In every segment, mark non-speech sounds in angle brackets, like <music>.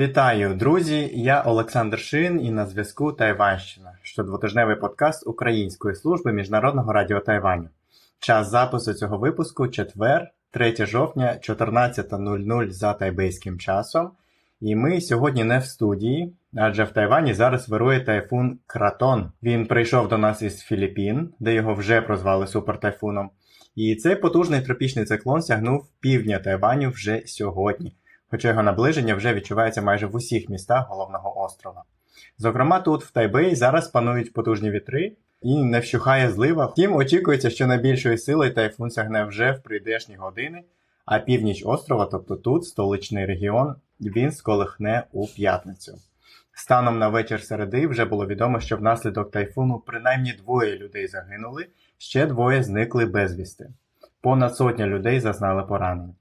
Вітаю, друзі! Я Олександр Шин і на зв'язку Тайванщина, щодвотижневий подкаст Української служби Міжнародного радіо Тайваню. Час запису цього випуску четвер, 3 жовтня, 14.00 за тайбейським часом. І ми сьогодні не в студії, адже в Тайвані зараз вирує тайфун Кратон. Він прийшов до нас із Філіппін, де його вже прозвали супертайфуном. І цей потужний тропічний циклон сягнув півдня Тайваню вже сьогодні хоча його наближення вже відчувається майже в усіх містах головного острова. Зокрема, тут, в Тайбеї, зараз панують потужні вітри і не вщухає злива. Втім, очікується, що найбільшої сили тайфун сягне вже в прийдешні години, а північ острова, тобто тут, столичний регіон, він сколихне у п'ятницю. Станом на вечір середи вже було відомо, що внаслідок тайфуну принаймні двоє людей загинули, ще двоє зникли безвісти. Понад сотня людей зазнали поранень.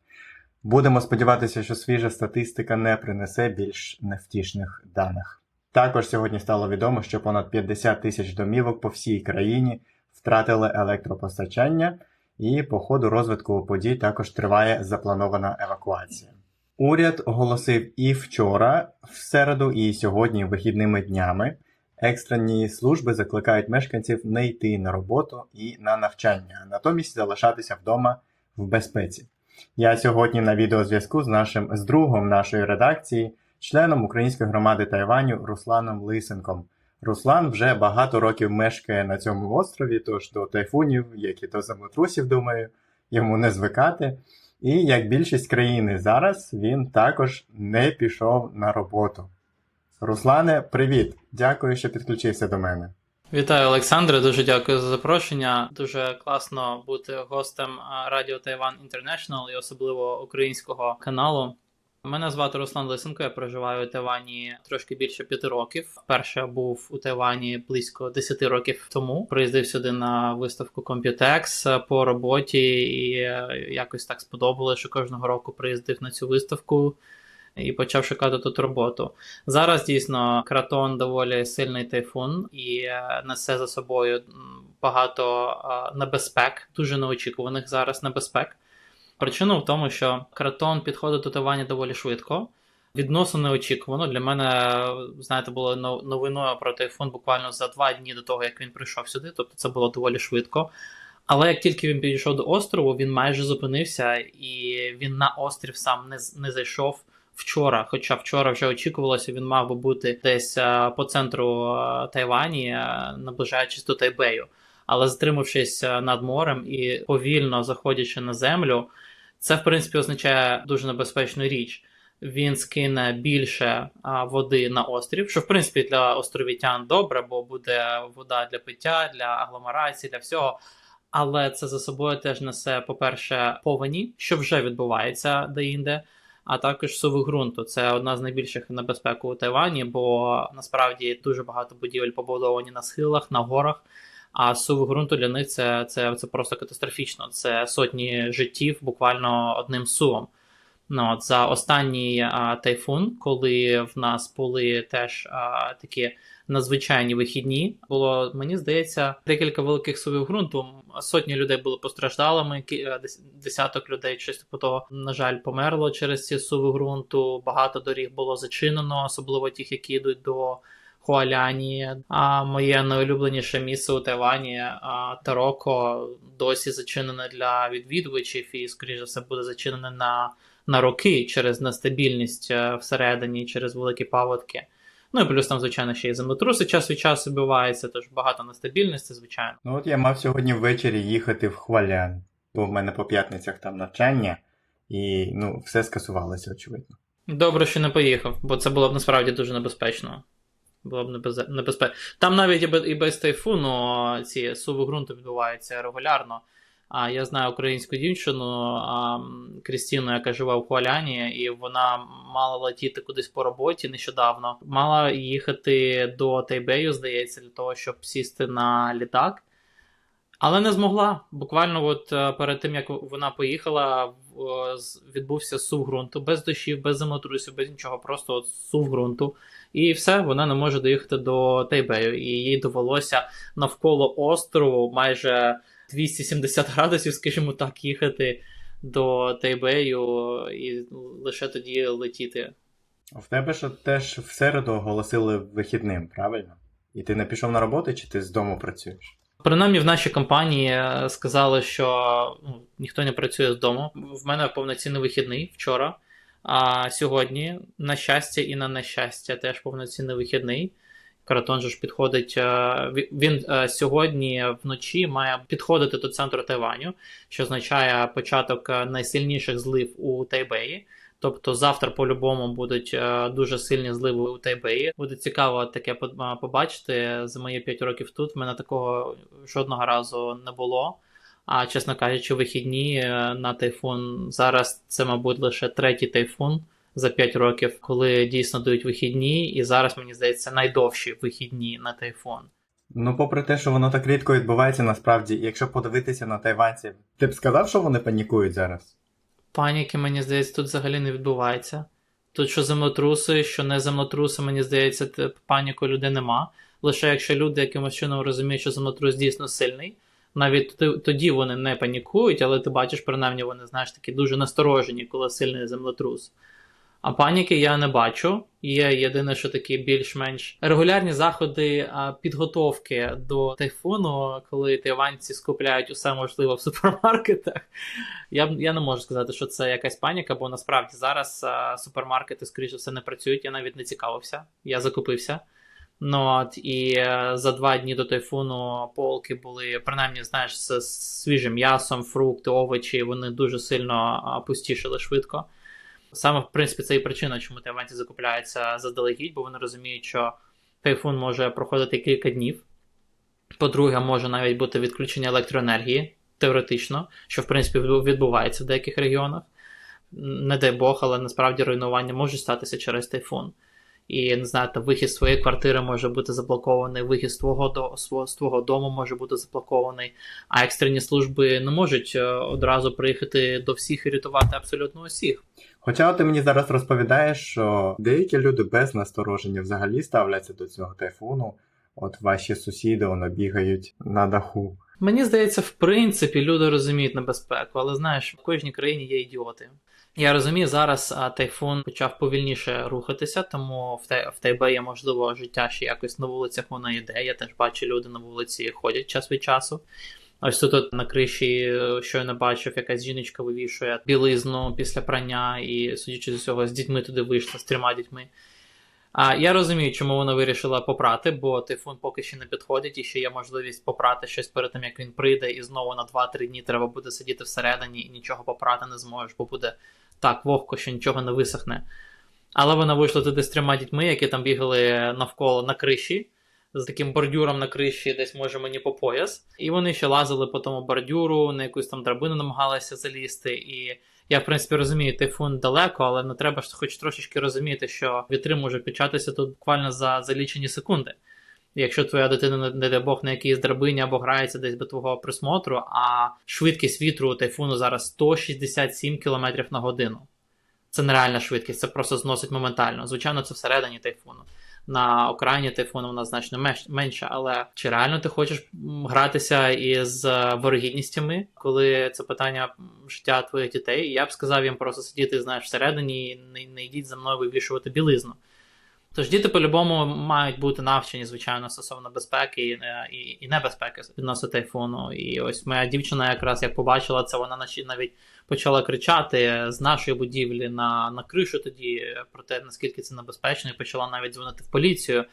Будемо сподіватися, що свіжа статистика не принесе більш невтішних даних. Також сьогодні стало відомо, що понад 50 тисяч домівок по всій країні втратили електропостачання, і по ходу розвитку подій також триває запланована евакуація. Уряд оголосив і вчора, в середу, і сьогодні вихідними днями. Екстрені служби закликають мешканців не йти на роботу і на навчання, а натомість залишатися вдома в безпеці. Я сьогодні на відеозв'язку з нашим з другом нашої редакції, членом Української громади Тайваню Русланом Лисенком. Руслан вже багато років мешкає на цьому острові, тож до тайфунів, як і до землетрусів, думаю, йому не звикати. І як більшість країни зараз, він також не пішов на роботу. Руслане, привіт! Дякую, що підключився до мене. Вітаю, Олександре. Дуже дякую за запрошення. Дуже класно бути гостем Радіо Тайван Інтернешнл і особливо українського каналу. Мене звати Руслан Лисенко, я проживаю у Тайвані трошки більше п'яти років. Перше був у Тайвані близько 10 років тому. Приїздив сюди на виставку Computex по роботі, і якось так сподобалося, що кожного року приїздив на цю виставку і почав шукати тут роботу. Зараз дійсно кратон доволі сильний тайфун і е, несе за собою багато е, небезпек, дуже неочікуваних зараз небезпек. Причина в тому, що кратон підходить до Тайвані доволі швидко. Відносно неочікувано. Для мене, знаєте, було новиною про тайфун буквально за два дні до того, як він прийшов сюди, тобто це було доволі швидко. Але як тільки він підійшов до острову, він майже зупинився, і він на острів сам не не зайшов вчора. Хоча вчора вже очікувалося, він мав би бути десь е, по центру е, Тайвані, е, наближаючись до Тайбею. Але затримавшись над морем і повільно заходячи на землю, це в принципі означає дуже небезпечну річ. Він скине більше води на острів, що в принципі для островітян добре, бо буде вода для пиття, для агломерації, для всього. Але це за собою теж несе, по-перше, повені, що вже відбувається деінде а також суви ґрунту. Це одна з найбільших небезпек у Тайвані, бо насправді дуже багато будівель побудовані на схилах, на горах. А суви ґрунту для них це це, це просто катастрофічно. Це сотні життів буквально одним сувом. Ну, от, За останній а, тайфун, коли в нас були теж а, такі надзвичайні вихідні, було мені здається декілька великих сувів ґрунту. Сотні людей були постраждалими, е, десяток людей щось по того, на жаль, померло через ці суви ґрунту. Багато доріг було зачинено, особливо тих, які йдуть до. Хуаляні, а моє найулюбленіше місце у Тайвані Тароко досі зачинене для відвідувачів, і, скоріше все, буде зачинене на на роки через нестабільність е, всередині, через великі паводки. Ну і плюс там, звичайно, ще й землетруси час від часу бувається, тож багато нестабільності, звичайно. Ну от я мав сьогодні ввечері їхати в Хвалян, бо в мене по п'ятницях там навчання, і ну, все скасувалося, очевидно. Добре, що не поїхав, бо це було б насправді дуже небезпечно. Було б небезпечно. Там навіть і без тайфуну ці суви ґрунту відбуваються регулярно. А я знаю українську дівчину Крістіну, яка живе в Хуаляні, і вона мала летіти кудись по роботі нещодавно. Мала їхати до Тайбею, здається, для того, щоб сісти на літак. Але не змогла. Буквально, от е, перед тим як вона поїхала, відбувся сув ґрунту, без дощів, без землетрусів, без нічого, просто от сув ґрунту. І все, вона не може доїхати до Тайбею. І їй довелося навколо острову майже 270 градусів, скажімо так, їхати до Тайбею і лише тоді летіти. В тебе ж теж в середу оголосили вихідним, правильно? І ти не пішов на роботу, чи ти з дому працюєш? Принаймні в нашій компанії е, сказали, що ну, ніхто не працює з дому. В мене повноцінний вихідний вчора. А сьогодні, на щастя і на нещастя, теж повноцінний вихідний. Каратон же ж підходить. е, Він е, сьогодні вночі має підходити до центру Тайваню, що означає початок е, найсильніших злив у Тайбеї. Тобто завтра по-любому будуть дуже сильні зливи у Тайбеї. Буде цікаво таке по- побачити. За мої 5 років тут в мене такого жодного разу не було. А чесно кажучи, вихідні на тайфун зараз це, мабуть, лише третій тайфун за 5 років, коли дійсно дають вихідні, і зараз мені здається найдовші вихідні на тайфун. Ну, попри те, що воно так рідко відбувається, насправді, якщо подивитися на тайванців, ти б сказав, що вони панікують зараз? Паніки, мені здається, тут взагалі не відбувається. Тут що землетруси, що не землетруси, мені здається, паніку людей нема. Лише якщо люди якимось чином розуміють, що землетрус дійсно сильний, навіть тоді вони не панікують, але ти бачиш, принаймні, вони знаєш такі дуже насторожені, коли сильний землетрус. А паніки я не бачу. Є єдине, що такі більш-менш регулярні заходи підготовки до тайфуну, коли тайванці скупляють усе можливе в супермаркетах. Я, я не можу сказати, що це якась паніка, бо насправді зараз супермаркети, скоріше все, не працюють. Я навіть не цікавився. Я закупився. Ну, от, і е, за два дні до тайфуну полки були, принаймні, знаєш, з, свіжим м'ясом, фрукти, овочі, вони дуже сильно пустішили швидко. Саме, в принципі, це і причина, чому тайванці закупляються заздалегідь, бо вони розуміють, що тайфун може проходити кілька днів. По-друге, може навіть бути відключення електроенергії, теоретично, що в принципі відбувається в деяких регіонах. Не дай Бог, але насправді руйнування може статися через тайфун. І не знаю, там вихід з своєї квартири може бути заблокований, вихід з твого з твого дому може бути заблокований, а екстрені служби не можуть е, одразу приїхати до всіх і рятувати абсолютно усіх. Хоча ти мені зараз розповідаєш, що деякі люди без настороження взагалі ставляться до цього тайфуну. От ваші сусіди воно бігають на даху. Мені здається, в принципі, люди розуміють небезпеку, але знаєш, в кожній країні є ідіоти. Я розумію, зараз тайфун почав повільніше рухатися, тому в, Тай- в Тайбеї, можливо, життя ще якось на вулицях воно йде. Я теж бачу, люди на вулиці ходять час від часу. Ось тут на криші, е, що я не бачив, якась жіночка вивішує білизну після прання, і, судячи з усього, з дітьми туди вийшла, з трьома дітьми. А я розумію, чому вона вирішила попрати, бо тайфун поки ще не підходить, і ще є можливість попрати щось перед тим, як він прийде, і знову на 2-3 дні треба буде сидіти всередині і нічого попрати не зможеш, бо буде так вогко, що нічого не висохне. Але вона вийшла туди з трьома дітьми, які там бігали навколо на криші, з таким бордюром на криші, десь може мені по пояс. І вони ще лазили по тому бордюру, на якусь там драбину намагалися залізти. І я, в принципі, розумію, тайфун далеко, але ну треба ж хоч трошечки розуміти, що вітри може початися тут буквально за, за лічені секунди. Якщо твоя дитина, не- не дай Бог, на якійсь драбині або грається десь без твого присмотру, а швидкість вітру у тайфуну зараз 167 км на годину. Це нереальна швидкість, це просто зносить моментально. Звичайно, це всередині тайфуну. На окраїні тайфуну вона значно менша, але чи реально ти хочеш гратися із е, ворогідністями, коли це питання життя твоїх дітей? Я б сказав їм просто сидіти, знаєш, всередині і не йдіть за мною вивішувати білизну. Тож діти по-любому мають бути навчені, звичайно, стосовно безпеки і, е, і, і небезпеки відносно тайфуну. І ось моя дівчина, якраз як побачила це, вона навіть почала кричати з нашої будівлі на, на кришу тоді про те, наскільки це небезпечно, і почала навіть дзвонити в поліцію.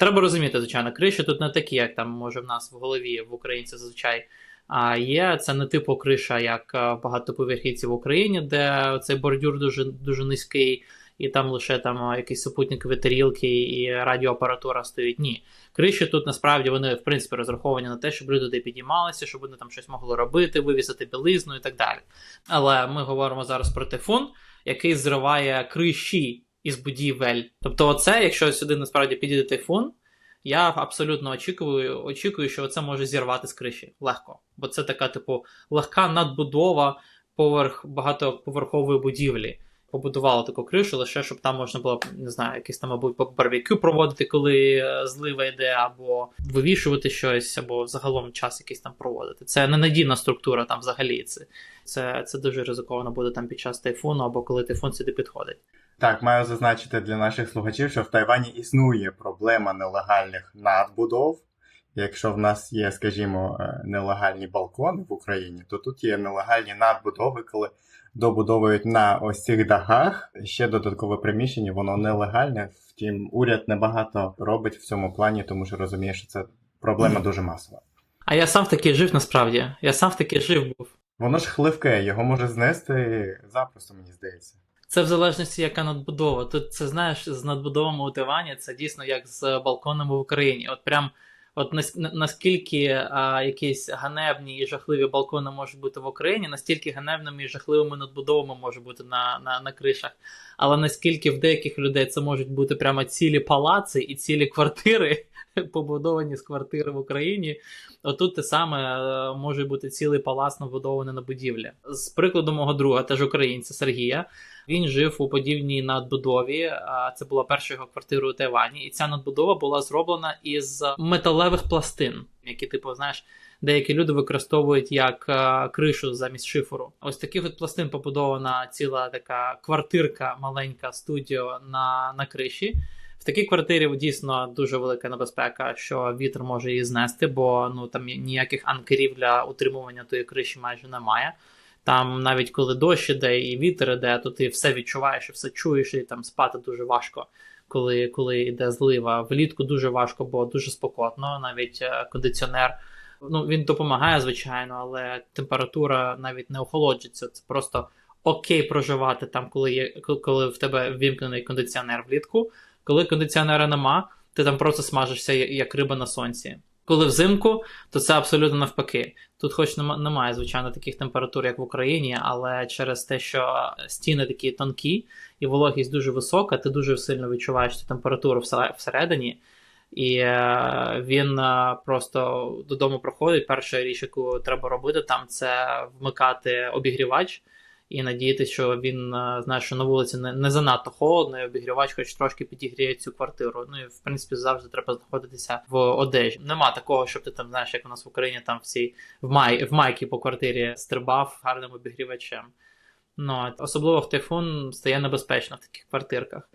Треба розуміти, звичайно, криші тут не такі, як там може в нас в голові в українці зазвичай. А є це не типу криша, як е, багатоповерхівці в Україні, де цей бордюр дуже дуже низький, і там лише там якісь супутникові тарілки і радіоапаратура стоїть. Ні. Криші тут насправді вони в принципі розраховані на те, щоб люди туди підіймалися, щоб вони там щось могли робити, вивісити білизну і так далі. Але ми говоримо зараз про тайфун, який зриває криші із будівель. Тобто, оце, якщо сюди насправді підійде тайфун, я абсолютно очікую, очікую, що це може зірвати з криші легко. Бо це така, типу, легка надбудова поверх багатоповерхової будівлі. Побудували таку кришу, лише щоб там можна було не знаю, якийсь там, мабуть, барбекю проводити, коли е, злива йде, або вивішувати щось, або загалом час якийсь там проводити. Це ненадійна структура там взагалі. Це, це, це дуже ризиковано буде там під час тайфуну, або коли тайфун сюди підходить. Так, маю зазначити для наших слухачів, що в Тайвані існує проблема нелегальних надбудов. Якщо в нас є, скажімо, е, нелегальні балкони в Україні, то тут є нелегальні надбудови, коли добудовують на ось цих дахах ще додаткове приміщення, воно нелегальне. Втім, уряд небагато робить в цьому плані, тому що розуміє, що це проблема дуже масова. А я сам в таки жив насправді. Я сам в таки жив був. Воно ж хливке, його може знести запросто, мені здається. Це в залежності, яка надбудова. Тут це знаєш, з надбудовами у Тайвані це дійсно як з балконами в Україні. От прям от наскільки а, якісь ганебні і жахливі балкони можуть бути в Україні, настільки ганебними і жахливими надбудовами може бути на, на, на кришах. Але наскільки в деяких людей це можуть бути прямо цілі палаци і цілі квартири, <laughs> побудовані з квартири в Україні, отут те саме е, може бути цілий палац набудований на будівлі. З прикладу мого друга, теж українця Сергія, він жив у подібній надбудові. Це була перша його квартира у Тайвані, і ця надбудова була зроблена із металевих пластин, які, типу, знаєш, деякі люди використовують як е, кришу замість шиферу. Ось таких от пластин побудована ціла така квартирка, маленька студіо на, на криші. В такій квартирі дійсно дуже велика небезпека, що вітер може її знести, бо ну там ніяких анкерів для утримування тої криші майже немає. Там навіть коли дощ іде і вітер іде, то ти все відчуваєш і все чуєш, і там спати дуже важко, коли, коли йде злива. Влітку дуже важко, бо дуже спекотно, навіть е, кондиціонер. Ну, він допомагає, звичайно, але температура навіть не охолоджується. Це просто окей проживати там, коли є коли в тебе вімкнений кондиціонер влітку. Коли кондиціонера нема, ти там просто смажишся як риба на сонці. Коли взимку, то це абсолютно навпаки. Тут, хоч нема- немає, звичайно, таких температур, як в Україні, але через те, що стіни такі тонкі і вологість дуже висока, ти дуже сильно відчуваєш цю температуру всередині. І е, він е, просто додому проходить. Перша річ, яку треба робити там, це вмикати обігрівач і надіятися, що він е, знає, що на вулиці не, не занадто холодно, і обігрівач хоч трошки підігріє цю квартиру. Ну і в принципі завжди треба знаходитися в одежі. Нема такого, щоб ти там знаєш, як у нас в Україні там всі в май в майки по квартирі стрибав гарним обігрівачем. Ну особливо в тайфун стає небезпечно в таких квартирках.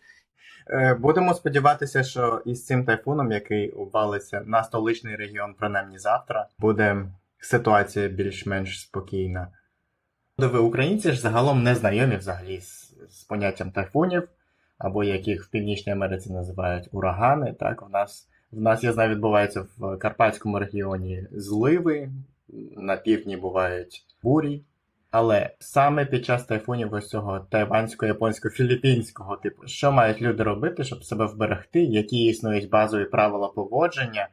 Е, Будемо сподіватися, що із цим тайфуном, який обвалиться на столичний регіон, принаймні завтра, буде ситуація більш-менш спокійна. Ви українці ж загалом не знайомі взагалі з, з поняттям тайфунів, або яких в Північній Америці називають урагани. Так, в нас в нас я знаю, відбувається в Карпатському регіоні зливи, на півдні бувають бурі. Але саме під час тайфунів ось цього тайванського, японського, філіппінського типу, що мають люди робити, щоб себе вберегти, які існують базові правила поводження,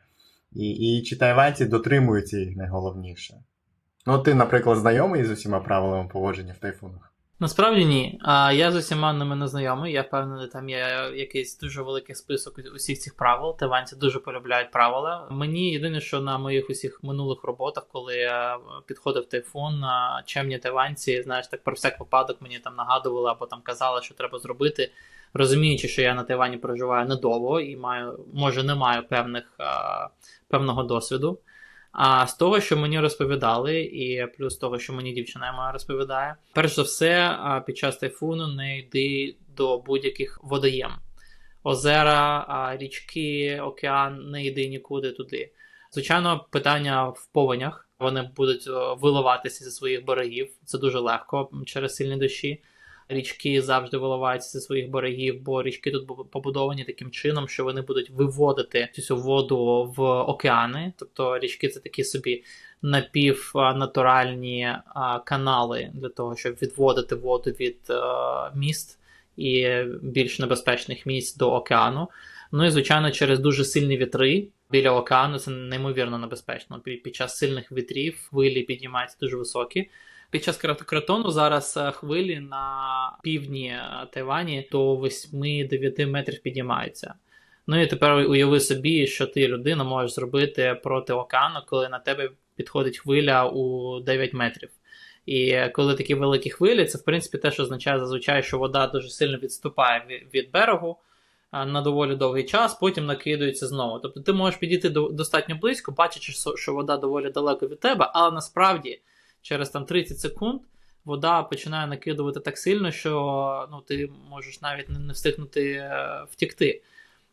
і, і чи тайванці дотримуються їх найголовніше. Ну, ти, наприклад, знайомий з усіма правилами поводження в тайфунах? Насправді ні. А я з усіма ними не знайомий. Я впевнений, там є якийсь дуже великий список усіх цих правил. Тайванці дуже полюбляють правила. Мені єдине, що на моїх усіх минулих роботах, коли я підходив тайфун, чемні тайванці, знаєш, так про всяк випадок мені там нагадували або там казали, що треба зробити. Розуміючи, що я на Тайвані проживаю недовго і маю, може, не маю певних певного досвіду. А з того, що мені розповідали, і плюс того, що мені дівчина моя розповідає, перш за все, під час тайфуну не йди до будь-яких водоєм. Озера, річки, океан, не йди нікуди туди. Звичайно, питання в повенях. Вони будуть виливатися зі своїх берегів. Це дуже легко через сильні дощі. Річки завжди виливаються зі своїх берегів, бо річки тут побудовані таким чином, що вони будуть виводити цю воду в океани. Тобто річки це такі собі напівнатуральні канали для того, щоб відводити воду від е, міст і більш небезпечних місць до океану. Ну і звичайно, через дуже сильні вітри біля океану це неймовірно небезпечно. Під, під час сильних вітрів хвилі піднімаються дуже високі. Під час крат- кратону зараз е, хвилі на півдні е, Тайвані до 8-9 метрів підіймаються. Ну і тепер уяви собі, що ти людина можеш зробити проти океану, коли на тебе підходить хвиля у 9 метрів. І коли такі великі хвилі, це в принципі те, що означає зазвичай, що вода дуже сильно відступає від, берегу на доволі довгий час, потім накидується знову. Тобто ти можеш підійти достатньо близько, бачачи, що вода доволі далеко від тебе, але насправді через там 30 секунд вода починає накидувати так сильно, що ну, ти можеш навіть не встигнути е, втікти.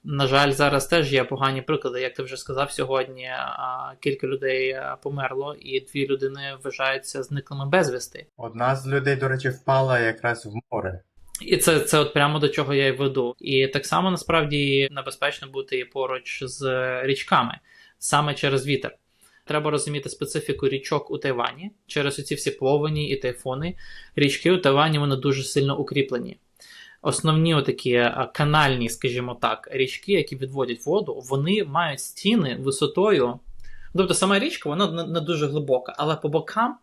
На жаль, зараз теж є погані приклади. Як ти вже сказав, сьогодні кілька людей е, померло, і дві людини вважаються зниклими безвісти. Одна з людей, до речі, впала якраз в море. І це, це от прямо до чого я й веду. І так само насправді небезпечно бути поруч з річками саме через вітер. Треба розуміти специфіку річок у Тайвані через оці всі повені і тайфуни. Річки у Тайвані вони дуже сильно укріплені. Основні отакі канальні, скажімо так, річки, які відводять воду, вони мають стіни висотою. Тобто сама річка вона не, дуже глибока, але по бокам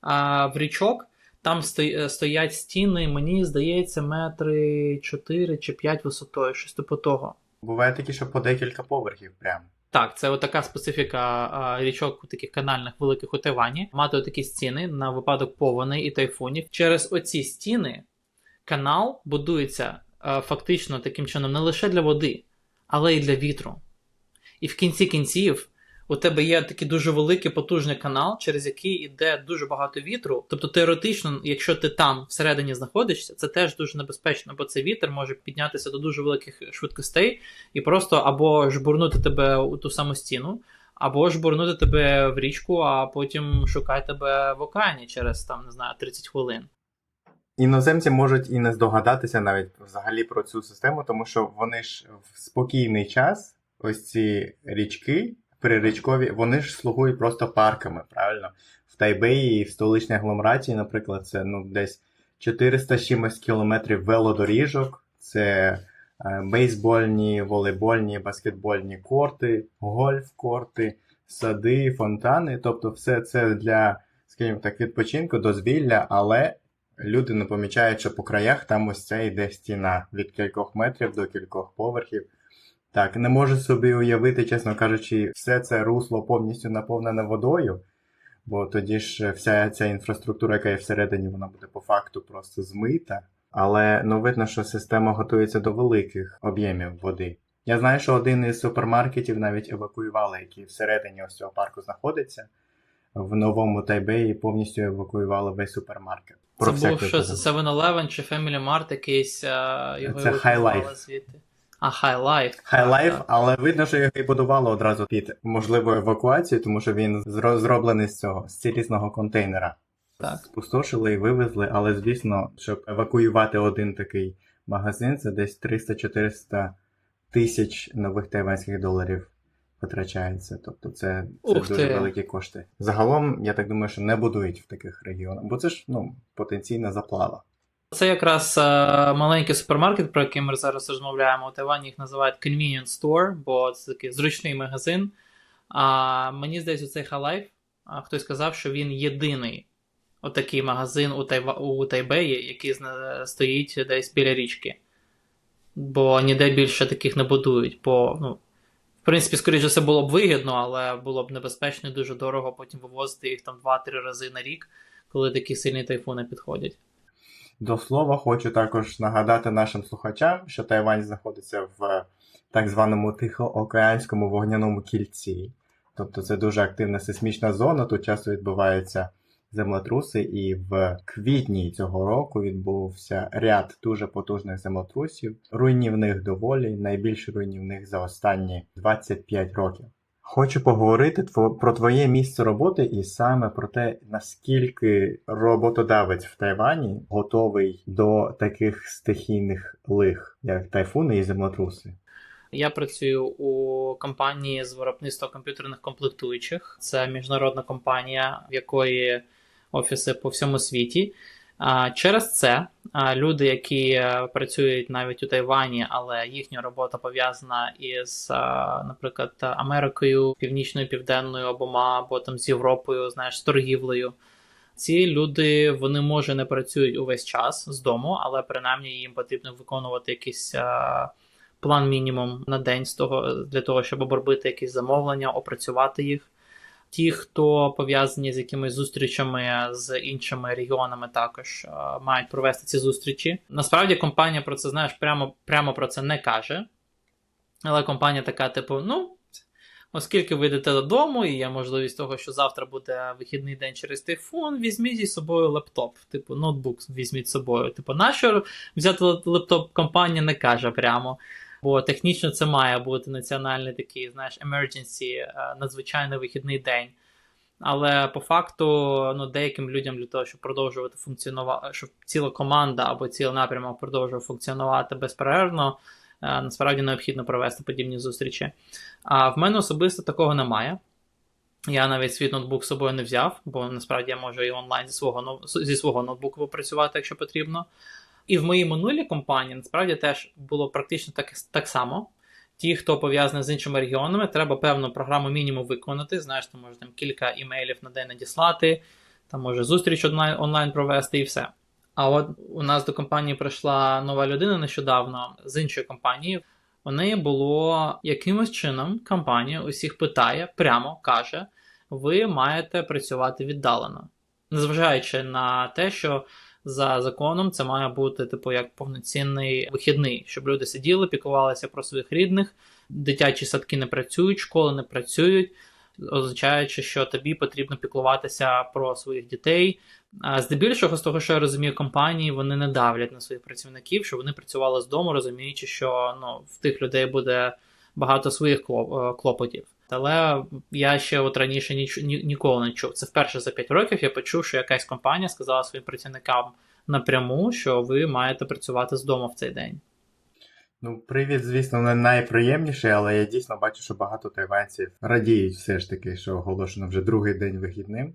а, в річок там стоять стіни, мені здається, метри 4 чи 5 висотою, щось типу того. Буває такі, що по декілька поверхів прямо. Так, це така специфіка а, річок таких канальних великих у Тайвані. Мати такі стіни на випадок повеней і тайфунів. Через оці стіни канал будується фактично таким чином не лише для води, але й для вітру. І в кінці кінців у тебе є такий дуже великий потужний канал, через який йде дуже багато вітру. Тобто, теоретично, якщо ти там всередині знаходишся, це теж дуже небезпечно, бо цей вітер може піднятися до дуже великих швидкостей і просто або жбурнути тебе у ту саму стіну, або жбурнути тебе в річку, а потім шукай тебе в океані через там, не знаю, 30 хвилин. Іноземці можуть і не здогадатися навіть взагалі про цю систему, тому що вони ж в спокійний час, ось ці річки прирічкові, вони ж слугують просто парками, правильно? В Тайбеї і в столичній агломерації, наприклад, це ну, десь 400 чимось кілометрів велодоріжок, це е, бейсбольні, волейбольні, баскетбольні корти, гольф-корти, сади, фонтани. Тобто, все це для, скажімо так, відпочинку, дозвілля, але люди не помічають, що по краях там ось це йде стіна від кількох метрів до кількох поверхів. Так, не можу собі уявити, чесно кажучи, все це русло повністю наповнене водою, бо тоді ж вся ця інфраструктура, яка є всередині, вона буде по факту просто змита. Але ну видно, що система готується до великих об'ємів води. Я знаю, що один із супермаркетів навіть евакуювали, який всередині ось цього парку знаходиться. В новому Тайбеї повністю евакуювали весь супермаркет. Це всяк був що 7-Eleven чи Family Mart якийсь, а, його Це евакуювали звідти. А, High Life. High Life, але видно, що його і будували одразу під можливу евакуацію, тому що він зроблений з цього з цілісного контейнера. Так. Спустошили і вивезли, але звісно, щоб евакуювати один такий магазин, це десь 300-400 тисяч нових тайванських доларів витрачається. Тобто це, це Ух дуже ти. великі кошти. Загалом, я так думаю, що не будують в таких регіонах, бо це ж ну, потенційна заплава. Це якраз е, маленький супермаркет, про який ми зараз розмовляємо. У Тайвані їх називають convenience store, бо це такий зручний магазин. А мені здається, цей Халайф, хтось сказав, що він єдиний отакий магазин у, Тайва, у Тайбеї, який стоїть десь біля річки. Бо ніде більше таких не будують. Бо, ну, в принципі, скоріше все було б вигідно, але було б небезпечно і дуже дорого потім вивозити їх там 2-3 рази на рік, коли такі сильні тайфуни підходять. До слова, хочу також нагадати нашим слухачам, що Тайвань знаходиться в так званому Тихоокеанському вогняному кільці. Тобто це дуже активна сейсмічна зона, тут часто відбуваються землетруси, і в квітні цього року відбувся ряд дуже потужних землетрусів, руйнівних доволі, найбільш руйнівних за останні 25 років. Хочу поговорити про твоє місце роботи і саме про те, наскільки роботодавець в Тайвані готовий до таких стихійних лих, як тайфуни і землетруси. Я працюю у компанії з виробництва комп'ютерних комплектуючих. Це міжнародна компанія, в якої офіси по всьому світі. Через це люди, які е, працюють навіть у Тайвані, але їхня робота пов'язана із, наприклад, Америкою, Північною, Південною обома, або там з Європою, знаєш, з торгівлею. Ці люди вони може не працюють увесь час з дому, але принаймні їм потрібно виконувати якісь а, план мінімум на день з того для того, щоб обробити якісь замовлення, опрацювати їх. Ті, хто пов'язані з якимись зустрічами з іншими регіонами, також е, мають провести ці зустрічі. Насправді компанія про це знаєш, прямо, прямо про це не каже. Але компанія така, типу, ну. Оскільки ви йдете додому, і є можливість того, що завтра буде вихідний день через тайфун, візьміть зі собою лептоп, типу ноутбук візьміть з собою. Типу, нащо взяти лептоп компанія не каже прямо. Бо технічно це має бути національний такий, знаєш, emergency, е, надзвичайний вихідний день. Але по факту, ну, деяким людям для того, щоб продовжувати функціонувати, щоб ціла команда або цілий напрямок продовжував функціонувати безперервно, е, насправді необхідно провести подібні зустрічі. А в мене особисто такого немає. Я навіть свій ноутбук з собою не взяв, бо насправді я можу і онлайн зі свого, зі свого ноутбуку попрацювати, якщо потрібно. І в моїй минулій компанії насправді теж було практично так, так само. Ті, хто пов'язаний з іншими регіонами, треба певну програму мінімум виконати. Знаєш, там може там кілька імейлів на день надіслати, там може зустріч онлайн провести і все. А от у нас до компанії прийшла нова людина нещодавно з іншої компанії. У неї було якимось чином компанія усіх питає, прямо каже: ви маєте працювати віддалено. Незважаючи на те, що за законом це має бути, типу, як повноцінний вихідний, щоб люди сиділи, піклувалися про своїх рідних, дитячі садки не працюють, школи не працюють, означаючи, що тобі потрібно піклуватися про своїх дітей. А здебільшого, з того, що я розумію, компанії вони не давлять на своїх працівників, щоб вони працювали з дому, розуміючи, що ну, в тих людей буде багато своїх е, клопотів. Але я ще от раніше ніч, ні, ніколи не чув. Це вперше за 5 років я почув, що якась компанія сказала своїм працівникам напряму, що ви маєте працювати з дому в цей день. Ну, привід, звісно, не найприємніший, але я дійсно бачу, що багато тайванців радіють все ж таки, що оголошено вже другий день вихідним.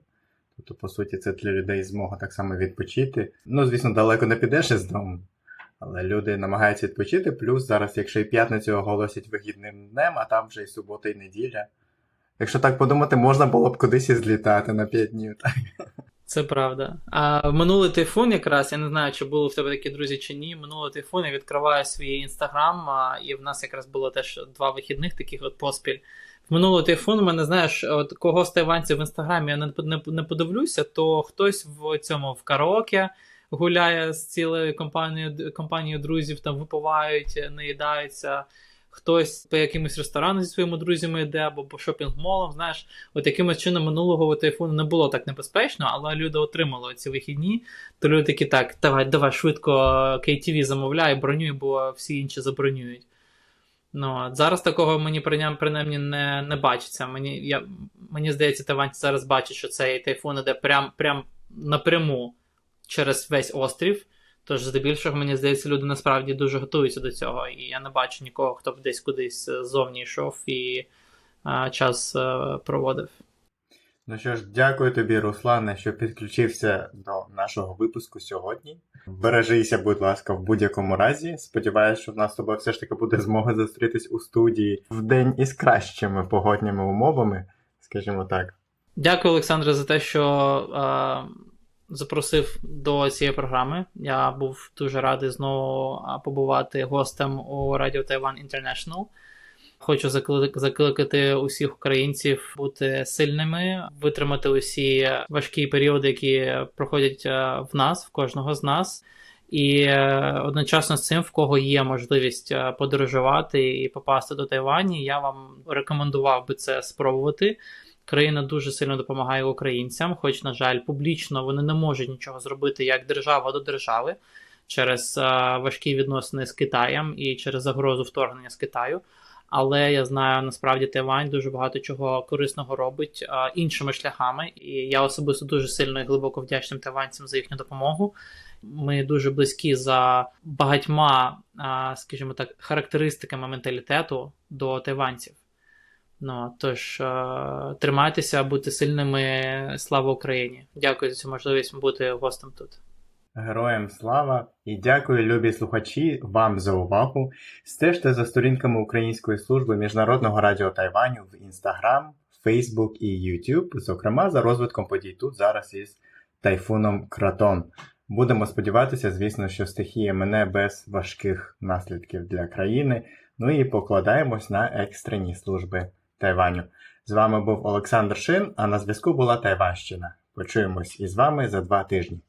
Тобто, по суті, це для людей змога так само відпочити. Ну, звісно, далеко не підеш із дому, але люди намагаються відпочити. Плюс зараз, якщо і п'ятницю оголосять вихідним днем, а там вже і субота, і неділя. Якщо так подумати, можна було б кудись і злітати на 5 днів. Так? Це правда. А минулий тайфун, якраз я не знаю, чи були в тебе такі друзі чи ні. Минулий тайфун я відкриваю свій інстаграм, і в нас якраз було теж два вихідних таких от поспіль. В минулий тайфун, мене знаєш, от кого з тайванців в інстаграмі я не, не, не подивлюся, то хтось в цьому в караоке гуляє з цілою компанією, компанією друзів, там випивають, наїдаються. Хтось по якимось ресторанам зі своїми друзями йде, або по шопінг-молам, знаєш, от якимось чином минулого тайфуну не було так небезпечно, але люди отримали ці вихідні, то люди такі так, давай, давай швидко KTV замовляй, бронюй, бо всі інші забронюють. Ну, зараз такого мені принаймні не, не бачиться. Мені, я, мені здається, тайванці зараз бачать, що цей тайфун іде прям, прям напряму через весь острів. Тож, здебільшого, мені здається, люди насправді дуже готуються до цього, і я не бачу нікого, хто б десь кудись е, ззовні йшов і а, час е, проводив. Ну що ж, дякую тобі, Руслане, що підключився до нашого випуску сьогодні. Бережися, будь ласка, в будь-якому разі. Сподіваюся, що в нас з тобою все ж таки буде змога зустрітись у студії в день із кращими погодніми умовами, скажімо так. Дякую, Олександре, за те, що е, запросив до цієї програми. Я був дуже радий знову побувати гостем у Радіо Тайван International. Хочу заклик- закликати усіх українців бути сильними, витримати усі важкі періоди, які проходять е, в нас, в кожного з нас. І е, одночасно з цим, в кого є можливість е, подорожувати і попасти до Тайвані, я вам рекомендував би це спробувати. Країна дуже сильно допомагає українцям, хоч, на жаль, публічно вони не можуть нічого зробити як держава до держави через е, важкі відносини з Китаєм і через загрозу вторгнення з Китаю. Але я знаю, насправді Тайвань дуже багато чого корисного робить е, іншими шляхами, і я особисто дуже сильно і глибоко вдячним тайванцям за їхню допомогу. Ми дуже близькі за багатьма, е, скажімо так, характеристиками менталітету до тайванців. Ну, тож, е, тримайтеся, будьте сильними. Слава Україні! Дякую за цю можливість бути гостем тут. Героям слава і дякую, любі слухачі, вам за увагу. Стежте за сторінками Української служби Міжнародного радіо Тайваню в Instagram, Facebook і YouTube, зокрема за розвитком подій тут зараз із тайфуном Кратон. Будемо сподіватися, звісно, що стихія мене без важких наслідків для країни. Ну і покладаємось на екстрені служби Тайваню. З вами був Олександр Шин, а на зв'язку була Тайванщина. Почуємось із вами за два тижні.